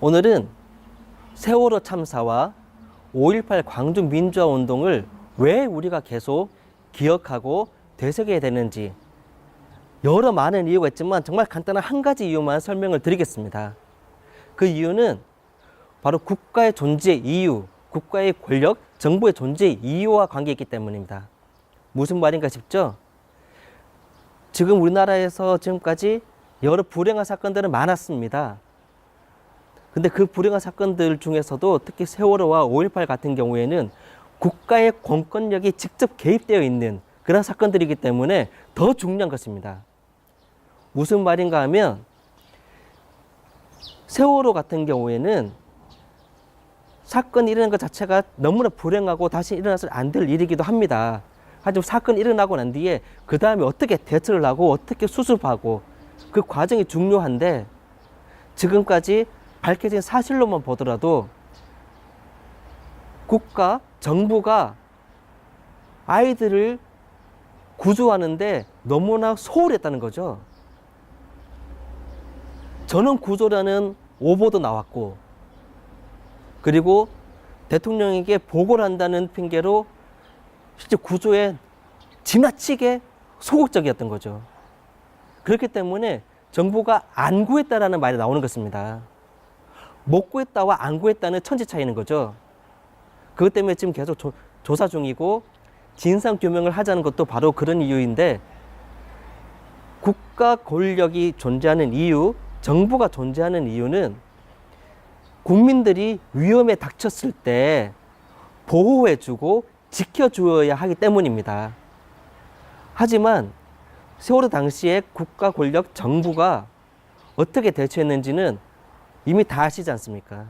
오늘은 세월호 참사와 5.18 광주 민주화 운동을 왜 우리가 계속 기억하고 되새겨야 되는지 여러 많은 이유가 있지만 정말 간단한 한 가지 이유만 설명을 드리겠습니다. 그 이유는 바로 국가의 존재 이유, 국가의 권력, 정부의 존재 이유와 관계 있기 때문입니다. 무슨 말인가 싶죠? 지금 우리나라에서 지금까지 여러 불행한 사건들은 많았습니다. 근데 그 불행한 사건들 중에서도 특히 세월호와 5.18 같은 경우에는 국가의 공권력이 직접 개입되어 있는 그런 사건들이기 때문에 더 중요한 것입니다. 무슨 말인가 하면 세월호 같은 경우에는 사건이 일어난 것 자체가 너무나 불행하고 다시 일어나서 안 될 일이기도 합니다. 하지만 사건이 일어나고 난 뒤에 그 다음에 어떻게 대처를 하고 어떻게 수습하고 그 과정이 중요한데 지금까지 밝혀진 사실로만 보더라도 국가, 정부가 아이들을 구조하는데 너무나 소홀했다는 거죠. 전원 구조라는 오보도 나왔고, 그리고 대통령에게 보고를 한다는 핑계로 실제 구조에 지나치게 소극적이었던 거죠. 그렇기 때문에 정부가 안 구했다라는 말이 나오는 것입니다. 못 구했다와 안 구했다는 천지 차이는 거죠. 그것 때문에 지금 계속 조, 조사 중이고 진상 규명을 하자는 것도 바로 그런 이유인데 국가 권력이 존재하는 이유, 정부가 존재하는 이유는 국민들이 위험에 닥쳤을 때 보호해주고 지켜주어야 하기 때문입니다. 하지만 세월호 당시에 국가 권력 정부가 어떻게 대처했는지는 이미 다 아시지 않습니까?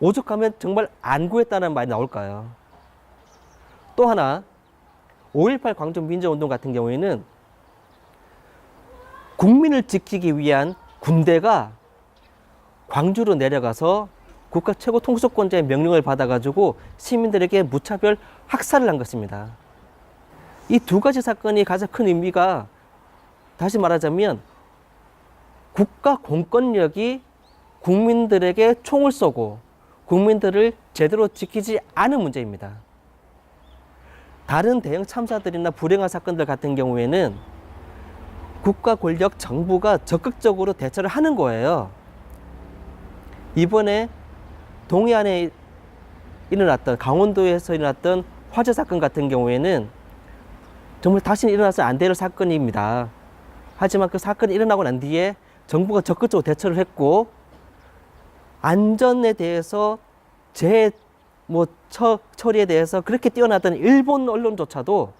오죽하면 정말 안 구했다는 말이 나올까요? 또 하나, 5.18 광주 민주운동 같은 경우에는 국민을 지키기 위한 군대가 광주로 내려가서 국가 최고 통수권자의 명령을 받아가지고 시민들에게 무차별 학살을 한 것입니다. 이 두 가지 사건이 가장 큰 의미가 다시 말하자면 국가 공권력이 국민들에게 총을 쏘고 국민들을 제대로 지키지 않은 문제입니다. 다른 대형 참사들이나 불행한 사건들 같은 경우에는 국가 권력 정부가 적극적으로 대처를 하는 거예요. 이번에 동해안에 일어났던 강원도에서 일어났던 화재 사건 같은 경우에는 정말 다시는 일어나서 안될 사건입니다. 하지만 그 사건이 일어나고 난 뒤에 정부가 적극적으로 대처를 했고 안전에 대해서 재 뭐 처리에 대해서 그렇게 뛰어났던 일본 언론조차도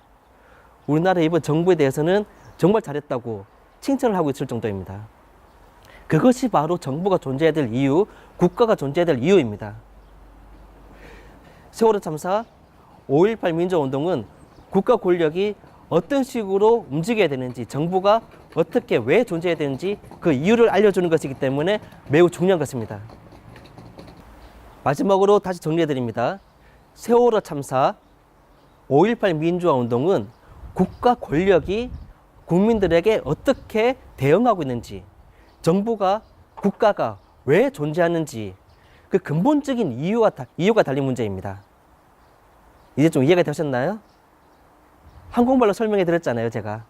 우리나라 이번 정부에 대해서는 정말 잘했다고 칭찬을 하고 있을 정도입니다. 그것이 바로 정부가 존재해야 될 이유, 국가가 존재해야 될 이유입니다. 세월호 참사, 5.18 민주운동은 국가 권력이 어떤 식으로 움직여야 되는지, 정부가 어떻게 왜 존재해야 되는지 그 이유를 알려주는 것이기 때문에 매우 중요한 것입니다. 마지막으로 다시 정리해 드립니다. 세월호 참사, 5.18 민주화 운동은 국가 권력이 국민들에게 어떻게 대응하고 있는지, 정부가, 국가가 왜 존재하는지 그 근본적인 이유가, 다- 이유가 달린 문제입니다. 이제 좀 이해가 되셨나요? 한국말로 설명해 드렸잖아요, 제가.